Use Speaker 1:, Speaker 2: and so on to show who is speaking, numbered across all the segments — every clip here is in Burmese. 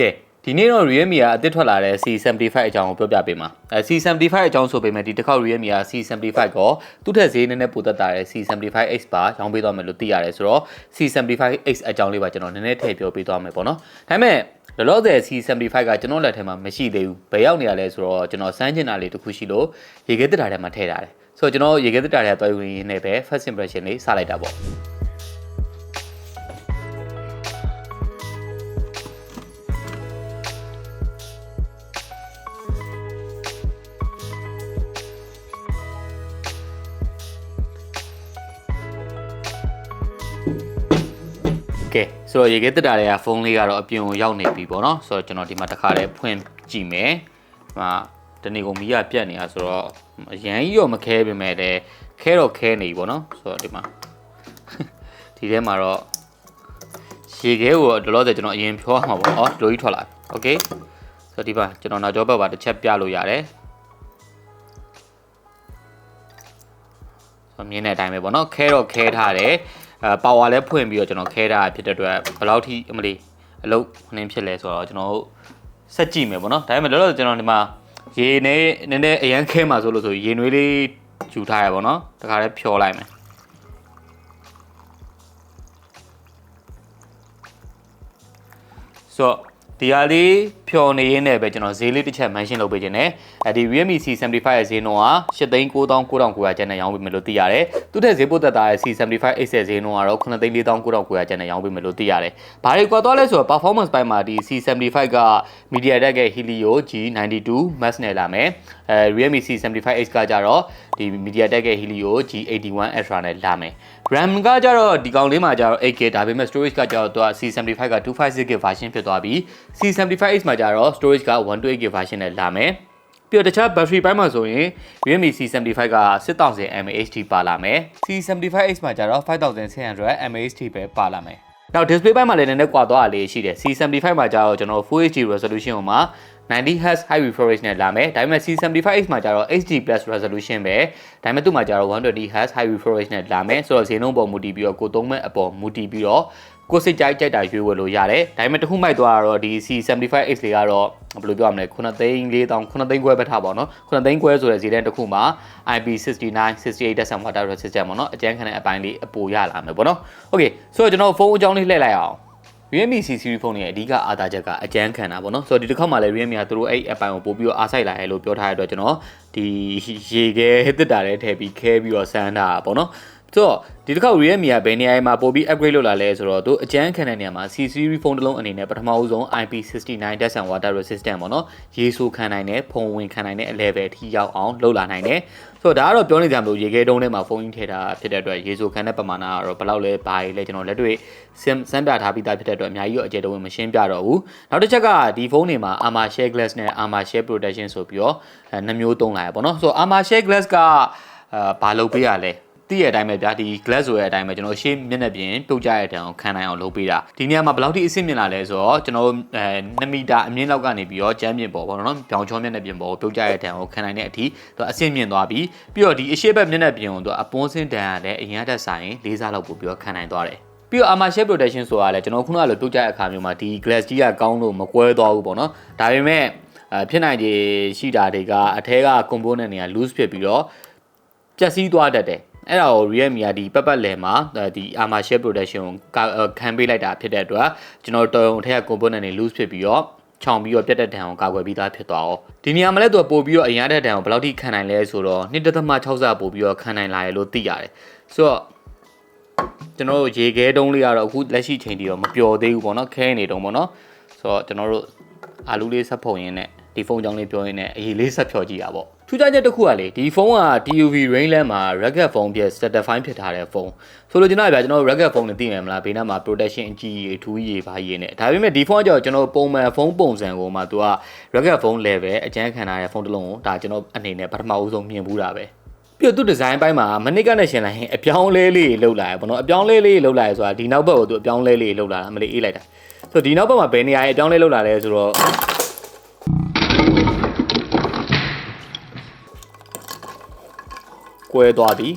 Speaker 1: ကဲဒီနေ့တော့ Realme ကအသစ်ထွက်လာတဲ့ C75 အကြောင်းကိုပြောပြပေးမှာအဲ C75 အကြောင်းဆိုပေမဲ့ဒီတစ်ခေါက် Realme က C75 ကိုသူ့ထက်ဈေးနည်းနည်းပိုသက်တာတဲ့ C75X ပါရောင်းပေးသွားမယ်လို့သိရတယ်ဆိုတော့ C75X အကြောင်းလေးပါကျွန်တော်နည်းနည်းထည့်ပြောပေးသွားမယ်ပေါ့နော်ဒါပေမဲ့လောလောဆယ် C75 ကကျွန်တော်လက်ထဲမှာမရှိသေးဘူးဘယ်ရောက်နေရလဲဆိုတော့ကျွန်တော်စမ်းချင်တာလေးတစ်ခုရှိလို့ရေခဲတက်တာထဲမှာထည့်ထားတယ်ဆိုတော့ကျွန်တော်ရေခဲတက်တာထဲတွဲဝင်ရင်းနဲ့ပဲ first impression လေးစလိုက်တာပေါ့ ကဲဆိုတော့ရေခဲတက်တာတွေကဖုန်းလေးကတော့အပြင်ကိုရောက်နေပြီပေါ့နော်ဆိုတော့ကျွန်တော်ဒီမှာတစ်ခါတည်းဖွင့်ကြည့်မယ်ဒီမှာတနေ့ကုန်မီးကပြတ်နေတာဆိုတော့အရန်ကြီးတော့မခဲပေမဲ့လည်းခဲတော့ခဲနေပြီပေါ့နော်ဆိုတော့ဒီမှာ ဒီထဲမှာတော့ရေခဲကိုတော့လောလောဆယ်ကျွန်တော်အရင်ဖြောရမှာပေါ့အော်ဒီလိုကြီးထွက်လာပြီโอเคဆိုတော့ဒီမှာကျွန်တော်နောက်ကျောဘက်ပါတစ်ချက်ပြလို့ရတယ်ဆိုတော့မြင်းတဲ့အတိုင်းပဲပေါ့နော်ခဲတော့ခဲထားတယ်အဲ ပါဝါလည်းဖွင့်ပြီးတော့ကျွန်တော်ခဲထားတာဖြစ်တဲ့အတွက်ဘယ်လောက်ထိအမလီအလုပ်နှင်းဖြစ်လဲဆိုတော့ကျွန်တော်တို့ဆက်ကြည့်မယ်ပေါ့နော်ဒါပေမဲ့လောလောဆယ်ကျွန်တော်ဒီမှာရေနဲ့နည်းနည်းအရန်ခဲမှာဆိုလို့ဆိုရေနွေးလေးယူထားရပါတော့တခါလေးဖြောလိုက်မယ်ဆိုတော့ဒီဟာလေး ဖြော်နေရင်းနဲ့ပဲကျွန်တော်ဈေးလေးတစ်ချက် mention လုပ်ပေးခြင်းနဲ့အဲဒီ Realme C75 ရဲ့ဈေးနှုန်းက8,9900ကျန်နဲ့ရောင်းပေးမယ်လို့သိရတယ်။သူ့ထက်ဈေးပိုသက်သာတဲ့ C75X ရဲ့ဈေးနှုန်းကတော့9,4900ကျန်နဲ့ရောင်းပေးမယ်လို့သိရတယ်။ဘာတွေကွာသွားလဲဆိုတော့ performance ပိုင်းမှာဒီ C75 က MediaTek ရဲ့ Helio G92 Max နဲ့လာမယ်။အဲ Realme C75X ကကြတော့ဒီ MediaTek ရဲ့ Helio G81 Ultra နဲ့လာမယ်။ RAM ကကြတော့ဒီကောင်လေးမှာကြတော့ 8GB ဒါပေမဲ့ storage ကကြတော့သူက C75 က 256GB version ဖြစ်သွားပြီး C75X မှာကြတော့ storage က 128GB version နဲ့လာမယ်ပြီးတော့တခြား battery ပိုင်းမှာဆိုရင် Realme C75 က6000 mAh ပါလာမယ် C75X မှာကြတော့5600 mAh ပဲပါလာမယ်နောက် display ပိုင်းမှာလည်းနည်းနည်းကွာသွားတာလေးရှိတယ် C75 မှာကြတော့ကျွန်တော် Full HD resolution ကိုမှာ 90Hz high refresh နဲ့လာမယ်ဒါပေမဲ့ C75X မှာကျတော့ HD+ resolution ပဲဒါပေမဲ့သူ့မှာကျတော့ 120Hz high refresh နဲ့လာမယ်ဆိုတော့ဈေးနှုန်းပေါ်မူတည်ပြီးတော့ကိုသုံးမဲ့အပေါ်မူတည်ပြီးတော့ ကိုစိတ်ကြိုက်ကြိုက်တာရွေးဝယ်လို့ရတယ်ဒါပေမဲ့တစ်ခုမိုက်သွားတော့ဒီ C75X လေးကတော့ဘယ်လိုပြောရမလဲ9သိန်း4000 9သိန်းခွဲပဲထားပါတော့9သိန်းခွဲဆိုတဲ့ဈေးတန်းတစ်ခုမှာ IP69 68 decimal water resistant ပေါ့နော်အကျန်းခံတဲ့အပိုင်းလေးအပိုရလာမယ်ပေါ့နော်โอเคဆိုတော့ကျွန်တော်ဖုန်းအကြောင်းလေးလှည့်လိုက်အောင် Realme C series ဖုန်းရဲ့အဓိကအားသာချက်ကအကျန်းခံတာပေါ့နော်ဆိုတော့ဒီတစ်ခေါက်မှာလည်း Realme ကသူတို့အဲ့အပိုင်းကိုပို့ပြီးတော့အားစိုက်လာရဲလို့ပြောထားရတဲ့အတွက်ကျွန်တော်ဒီရေခဲတစ်တာလေးထည့်ပြီးခဲပြီးတော့စမ်းတာပေါ့နော် ဆိုတော့ဒီတစ်ခေါက် Realme ကဘယ်နေရာမှာပို့ပြီး upgrade လုပ်လာလဲဆိုတော့သူအကျန်းခံတဲ့နေရာမှာ C series ဖုန်းတစ်လုံးအနေနဲ့ပထမဦးဆုံး IP69 Dust and Water Resistant ပေါ့နော်ရေဆိုခံနိုင်တဲ့ဖုန်းဝင်ခံနိုင်တဲ့ level ထိရောက်အောင်လုပ်လာနိုင်တယ်ဆိုတော့ဒါကတော့ပြောနေကြမလို့ရေခဲတုံးထဲမှာဖုန်းကြီးထည့်တာဖြစ်တဲ့အတွက်ရေဆိုခံတဲ့ပမာဏကတော့ဘယ်လောက်လဲဘာကြီးလဲကျွန်တော်လက်တွေ့စမ်းပြထားပြီးသားဖြစ်တဲ့အတွက်အများကြီးတော့အကျယ်တုံးမရှင်းပြတော့ဘူးနောက်တစ်ချက်ကဒီဖုန်းတွေမှာ Armor Share Glass နဲ့ Armor Share Protection ဆိုပြီးတော့နှမျိုးသုံးလာရပေါ့နော်ဆိုတော့ Armor Share Glass ကအာဘာလုပ်ပေးရလဲ တည့်ရအတိုင်းပဲဗျာဒီ glass ဆိုတဲ့အတိုင်းပဲကျွန်တော်ရှေ့မျက်နှာပြင်ပြုတ်ကြတဲ့အတန်ကိုခံနိုင်အောင်လုပ်ပေးတာဒီနေရာမှာဘယ်လောက်ထိအဆင့်မြင့်လာလဲဆိုတော့ကျွန်တော်အဲ2မီတာအမြင့်လောက်ကနေပြီးတော့ကျမ်းပြင်ပေါ်ပေါ့နော်ပြောင်ချောမျက်နှာပြင်ပေါ်ပြုတ်ကြတဲ့အတန်ကိုခံနိုင်တဲ့အထိသူအဆင့်မြင့်သွားပြီးပြီးတော့ဒီအရှိတ်ဘက်မျက်နှာပြင်ကိုသူအပွန်းစင်းတန်ရတဲ့အရင်တက်ဆိုင်လေးစားလောက်ပို့ပြီးတော့ခံနိုင်သွားတယ်ပြီးတော့ armor share protection ဆိုတာလည်းကျွန်တော်ခုနကလိုပြုတ်ကြတဲ့အခါမျိုးမှာဒီ glass ကြီးကကောင်းလို့မကွဲသွားဘူးပေါ့နော်ဒါပေမဲ့အဲဖြစ်နိုင်ခြေရှိတာတွေကအထဲက component တွေက loose ဖြစ်ပြီးတော့ပျက်စီးသွားတတ်တယ် အဲ့ဒါကို Realme ကဒီပတ်ပတ်လည်မှာဒီ armor share protection ကိုခံပေးလိုက်တာဖြစ်တဲ့အတွက်ကျွန်တော်တော်ရုံထက်က component တွေ loose ဖြစ်ပြီးတော့ချောင်ပြီးတော့ပြတ်တဲ့တံကိုကာကွယ်ပြီးသားဖြစ်သွားအောင်ဒီနေရာမှာလည်းသူပို့ပြီးတော့အရင်တဲ့တံကိုဘယ်လောက်ထိခံနိုင်လဲဆိုတော့1.6ဆပို့ပြီးတော့ခံနိုင်လာရလို့သိရတယ်ဆိုတော့ကျွန်တော်တို့ရေခဲတုံးလေးကတော့အခုလက်ရှိချိန်ထိတော့မပျော်သေးဘူးပေါ့နော်ခဲနေတုံးပေါ့နော်ဆိုတော့ကျွန်တော်တို့အာလူလေးဆက်ဖုံရင်းနဲ့ဒီဖုန်းကြောင်းလေးပြောရင်းနဲ့အရေးလေးဆက်ဖြော်ကြည့်တာပေါ့ ထူးခြားချက်တစ်ခုကလေဒီဖုန်းက TUV range လမ်းမှာ rugged phone ဖြစ် certified ဖြစ်ထားတဲ့ဖုန်းဆိုလိုချင်တာဗျာကျွန်တော် rugged phone နဲ့သိမယ်မလားဘေးနားမှာ protection အကြီးကြီးအထူးကြီးဘာကြီးနဲ့ဒါပေမဲ့ဒီဖုန်းကကြောကျွန်တော်ပုံမှန်ဖုန်းပုံစံကိုမှသူက rugged phone level အကျန်းခံထားတဲ့ဖုန်းတစ်လုံးကိုဒါကျွန်တော်အနေနဲ့ပထမဦးဆုံးမြင်ဘူးတာပဲပြီးတော့သူဒီဇိုင်းပိုင်းမှာမနစ်ကနဲ့ရှင်လိုက်ရင်အပြောင်းလဲလေးလှုပ်လာရပေါ့နော်အပြောင်းလဲလေးလှုပ်လာရဆိုတာဒီနောက်ဘက်ကိုသူအပြောင်းလဲလေးလှုပ်လာတာမလေးအေးလိုက်တာဆိုဒီနောက်ဘက်မှာဘယ်နေရာရဲ့အပြောင်းလဲလှုပ်လာလဲဆိုတော့ ကွဲသွားပြီ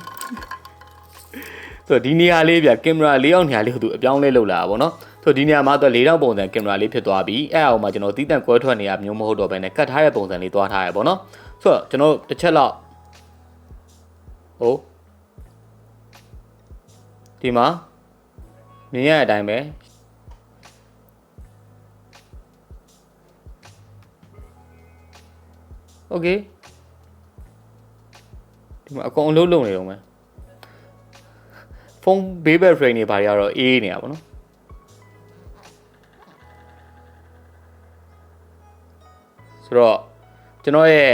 Speaker 1: ဆိုတော့ဒီနေရာလေးဗျကင်မရာလေးအောင်နေရာလေးကိုသူအပြောင်းလဲလုပ်လာတာဗောနော် ဆိုဒီနေရာမှာတော့၄000ပုံစံကင်မရာလေးဖြစ်သွားပြီအဲ့အောင်မှာကျွန်တော်တီးတန့်ကွဲထွက်နေရမျိုးမဟုတ်တော့ဘဲနဲ့ကတ်ထားတဲ့ပုံစံလေးသွားထားရပေါ့နော်ဆိုတော့ကျွန်တော်တစ်ချက်လောက်ဟိုဒီမှာမြင်ရတဲ့အတိုင်းပဲโอเค ဒီမှာအကုန်အလုံးလုံးနေတော့မယ်ဖုန်းဘေးဘက်ဖရိန်တွေဘာတွေကတော့အေးနေရပါတော့ဆိုတော့ကျွန်တော်ရဲ့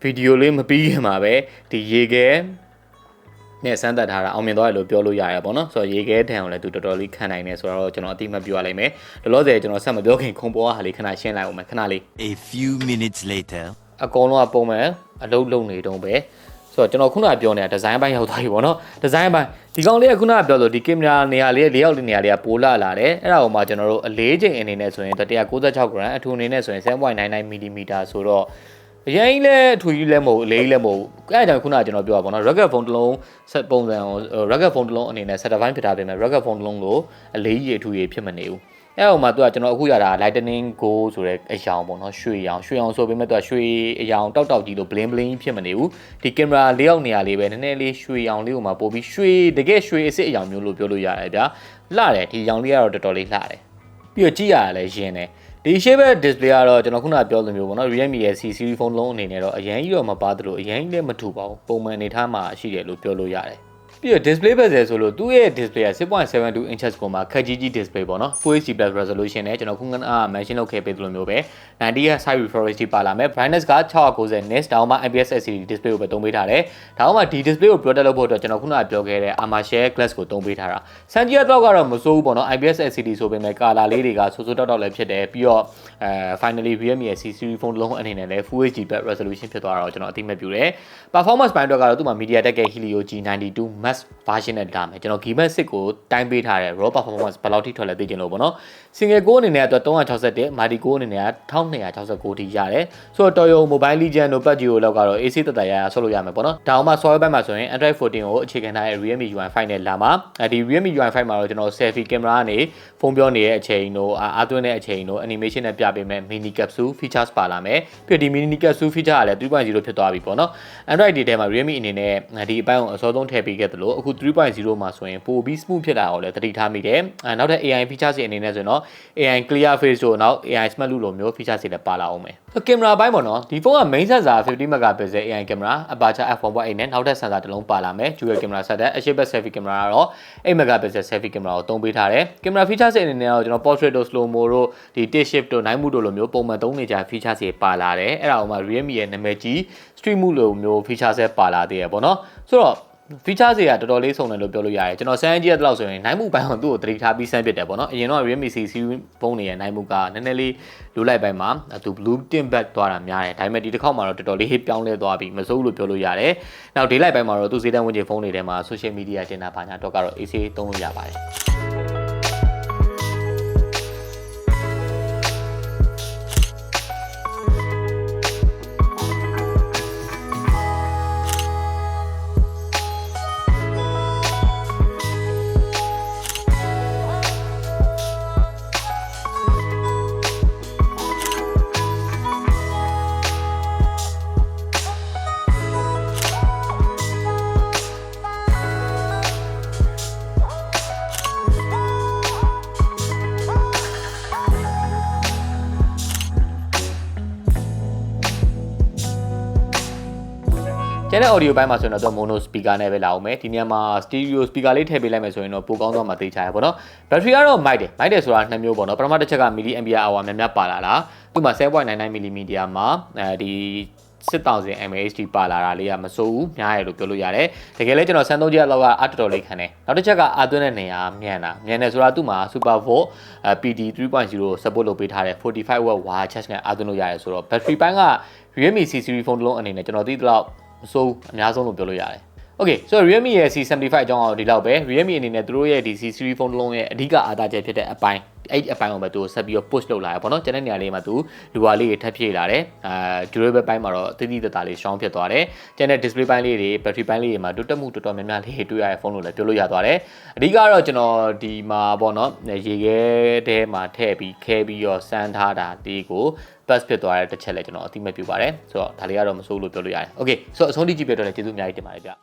Speaker 1: ဗီဒီယိုလေးမပြီးခင်မှာပဲဒီရေခဲနဲ့စမ်းသပ်ထားတာအောင်မြင်သွားတယ်လို့ပြောလို့ရရပါတော့ဆိုတော့ရေခဲတန်ကိုလည်းသူတော်တော်လေးခံနိုင်တယ်ဆိုတော့ကျွန်တော်အတိမတ်ပြောရလိမ့်မယ်လောလောဆယ်ကျွန်တော်ဆက်မပြောခင်ခုံပေါ်ဟာလေးခဏရှင်းလိုက်အောင်မယ်ခဏလေး
Speaker 2: A few minutes later.
Speaker 1: အကုန်လုံးကပုံမှန်အလုပ်လုပ်နေတုံးပဲ ဆိုတော့ကျွန်တော်ခုနကပြောနေတာဒီဇိုင်းပိုင်းရောက်သွားပြီပေါ့နော်ဒီဇိုင်းပိုင်းဒီကောင်လေးကခုနကပြောလို့ဒီကင်မရာနေရာလေး၄ရောက်လေးနေရာလေးကပိုလာလာတယ်အဲ့ဒါကိုမှကျွန်တော်တို့အလေးချိန်အနေနဲ့ဆိုရင်196 gram အထူအနေနဲ့ဆိုရင်7.99 mm ဆိုတော့အရင်လည်းအထူကြီးလည်းမဟုတ်အလေးကြီးလည်းမဟုတ်အဲ့ဒါကြောင့်ခုနကကျွန်တော်ပြောတာပေါ့နော် rugged phone တစ်လုံးဆက်ပုံစံကို rugged phone တစ်လုံးအနေနဲ့ certified ဖြစ်တာပြင်မဲ့ rugged phone တစ်လုံးကိုအလေးကြီးအထူကြီးဖြစ်မနေဘူး အဲ့ဟိုမှာသူကကျွန်တော်အခုရတာ lightning go ဆိုတဲ့အယောင်ပေါ့နော်ရွှေရောင်ရွှေရောင်ဆိုပေမဲ့သူကရွှေအယောင်တောက်တောက်ကြီးလို့ bling bling ဖြစ်မနေဘူးဒီကင်မရာလေးယောက်နေရာလေးပဲနည်းနည်းလေးရွှေရောင်လေးကိုမှပို့ပြီးရွှေတကယ်ရွှေအစ်စ်အယောင်မျိုးလို့ပြောလို့ရတယ်ဗျာလှတယ်ဒီရောင်လေးကတော့တော်တော်လေးလှတယ်ပြီးတော့ကြည့်ရတာလည်းရင်းတယ်ဒီ shape display ကတော့ကျွန်တော်ခုနပြောလိုမျိုးပေါ့နော် Realme ရဲ့ C series phone လုံးအနေနဲ့တော့အရင်ကြီးတော့မပါသလိုအရင်ကြီးလည်းမထူပါဘူးပုံမှန်အနေထားမှာရှိတယ်လို့ပြောလို့ရတယ် ပြီးတော့ display bezel ဆိုလို့သူ့ရဲ့ display က6.72 inches ကိုမှခက်ကြီးကြီး display ပေါ့နော် Full HD plus resolution နဲ့ကျွန်တော်ခုနက mention လုပ်ခဲ့ပေးသလိုမျိုးပဲ90 Hz side refresh rate ပါလာမယ် brightness က690 nits ဒါမှ IPS LCD display ကိုပဲသုံးပေးထားတယ်ဒါမှဒီ display ကို protect လုပ်ဖို့အတွက်ကျွန်တော်ခုနကပြောခဲ့တဲ့ Armor Share glass ကိုသုံးပေးထားတာစံကြီးတော့ကတော့မစိုးဘူးပေါ့နော် IPS LCD ဆိုပေမဲ့ color လေးတွေကဆိုးဆိုးတောက်တောက်လည်းဖြစ်တယ်ပြီးတော့အဲ finally Realme ရဲ့ C series phone လုံးအနေနဲ့လည်း Full HD plus resolution ဖြစ်သွားတာတော့ကျွန်တော်အသိမဲ့ပြုတယ် performance ပိုင်းတော့ကတော့သူ့မှာ MediaTek ရဲ့ Helio G92 Max version နဲ့လာမယ်ကျွန်တော် Gigabyte 6ကိုတိုင်းပေးထားတယ် raw performance ဘယ်လောက်ထိထွက်လဲသိချင်လို့ပေါ့နော် single core အနေနဲ့ကတော့361 multi core အနေနဲ့က1269ထိရတယ်ဆိုတော့ Toyo Mobile Legend တို့ PUBG တို့လောက်ကတော့ AC တက်တက်ရရဆော့လို့ရမယ်ပေါ့နော်ဒါအောင်မှ software ဘက်မှာဆိုရင် Android 14ကိုအခြေခံထားတဲ့ Realme UI 5 နဲ့လာမှာအဲဒီ Realme UI 5 မှာတော့ကျွန်တော် selfie camera ကနေဖုန်းပြောနေတဲ့အချိန်တို့အားသွင်းတဲ့အချိန်တို့ animation နဲ့ပြပေးမယ် mini capsule features ပါလာမယ်ပြီးတော့ဒီ mini capsule feature ကလည်း3.0ဖြစ်သွားပြီပေါ့နော် Android ဒီထဲမှာ Realme အနေနဲ့ဒီအပိုင်းကိုအစောဆုံးထည့်ပေးခဲ့သလိုအခု3.0မှာဆိုရင်ပိုပြီး smooth ဖြစ်လာအောင်လည်းသတိထားမိတယ်အဲနောက်ထပ် AI feature တွေအနေနဲ့ဆိုရင်တော့ AI clear face တို့နောက် AI smart look လိုမျိုး feature တွေလည်းပါလာအောင်မယ်ကင်မရာဘိုင်းပေါ့နော်ဒီဖုန်းက main sensor 50 megapixel AI camera aperture f1.8 နဲ့နောက်ထပ် sensor တစ်လုံးပါလာမယ် dual camera setup အရှိတ်ဘက် selfie camera ကတော့8 megapixel selfie camera ကိုသုံးပေးထားတယ်ကင်မရာ feature တွေအနေနဲ့တော့ကျွန်တော် portrait တို့ slow mo တို့ဒီ tilt shift တို့ night mode တို့လိုမျိုးပုံမှန်သုံးနေကြ feature တွေပါလာတယ်အဲ့ဒါအောင်မှ Realme ရဲ့နာမည်ကြီး stream mode လိုမျိုး feature ဆက်ပါလာသေးရပေါ့နော်ဆိုတော့ feature တွေကတော်တော်လေးစုံတယ်လို့ပြောလို့ရတယ်ကျွန်တော်စမ်းကြည့်ရတဲ့လောက်ဆိုရင်နိုင်မှုပိုင်းအောင်သူ့ကိုတတိထားပြီးစမ်းပစ်တယ်ပေါ့နော်အရင်တော့ Realme C series ဖုန်းတွေရဲ့နိုင်မှုကနည်းနည်းလေးလိုလိုက်ပိုင်းမှာသူ blue tint back သွားတာများတယ်ဒါပေမဲ့ဒီတစ်ခေါက်မှာတော့တော်တော်လေးပြောင်းလဲသွားပြီမစိုးလို့ပြောလို့ရတယ်နောက် day light ပိုင်းမှာတော့သူဈေးတန်းဝင်ချင်ဖုန်းတွေထဲမှာ social media တင်တာပါညာတော့ကတော့ AC သုံးလို့ရပါတယ် န်တဲ့ audio ဘိုင်းမှာဆိုရင်တော့ mono speaker နဲ့ပဲလာအောင်မယ်ဒီနေရာမှာ stereo speaker လေးထည့်ပေးလိုက်မယ်ဆိုရင်တော့ပိုကောင်းသွားမှာသိချရပါတော့ battery ကတော့ mic တယ် mic တယ်ဆိုတာနှစ်မျိုးပေါ့နော်ပထမတစ်ချက်က milli ampere hour များများပါလာလားသူ့မှာ7.99 mm မှာအဲဒီ6000 mAh ပါလာတာလေးကမစိုးဘူးများရလို့ပြောလို့ရတယ်တကယ်လဲကျွန်တော်စမ်းသုံးကြတော့ကအတော်တော်လေးခံတယ်နောက်တစ်ချက်ကအာသွင်းတဲ့နေရာမြန်တာမြန်တယ်ဆိုတာသူ့မှာ super volt PD 3.0 support လုပ်ပေးထားတဲ့45 watt wire charge နဲ့အာသွင်းလို့ရတယ်ဆိုတော့ battery ပိုင်းက Realme C series ဖုန်းတစ်လုံးအနေနဲ့ကျွန်တော်သိသလောက် မစိုးအများဆုံးလို့ပြောလို့ရတယ်။ Okay so Realme ရဲ့ C75 အကြောင်းအရာဒီလောက်ပဲ Realme အနေနဲ့သူတို့ရဲ့ဒီ C series phone တစ်လုံးရဲ့အဓိကအားသာချက်ဖြစ်တဲ့အပိုင်းအဲ့ဒီအပိုင်းကိုပဲသူဆက်ပြီးတော့ push လုပ်လာရပေါ့နော်ကျန်တဲ့နေရာလေးမှာသူလူဟာလေးတွေထပ်ဖြည့်လာတယ်အာ durable ပိုင်းမှာတော့တိတိတသားလေး strong ဖြစ်သွားတယ်ကျန်တဲ့ display ပိုင်းလေးတွေ battery ပိုင်းလေးတွေမှာတိုးတက်မှုတော်တော်များများလေးတွေ့ရတဲ့ဖုန်းလို့လည်းပြောလို့ရသွားတယ်အဓိကတော့ကျွန်တော်ဒီမှာပေါ့နော်ရေခဲထဲမှာထည့်ပြီးခဲပြီးတော့စမ်းထားတာဒီကို plus ဖြစ်သွားတဲ့တစ်ချက်လည်းကျွန်တော်အသိမဲ့ပြုပါတယ်ဆိုတော့ဒါလေးကတော့မစိုးလို့ပြောလို့ရတယ် okay ဆိုတော့အဆုံးထိကြည့်ပြတော့လည်းကျေးဇူးအများကြီးတင်ပါတယ်ဗျ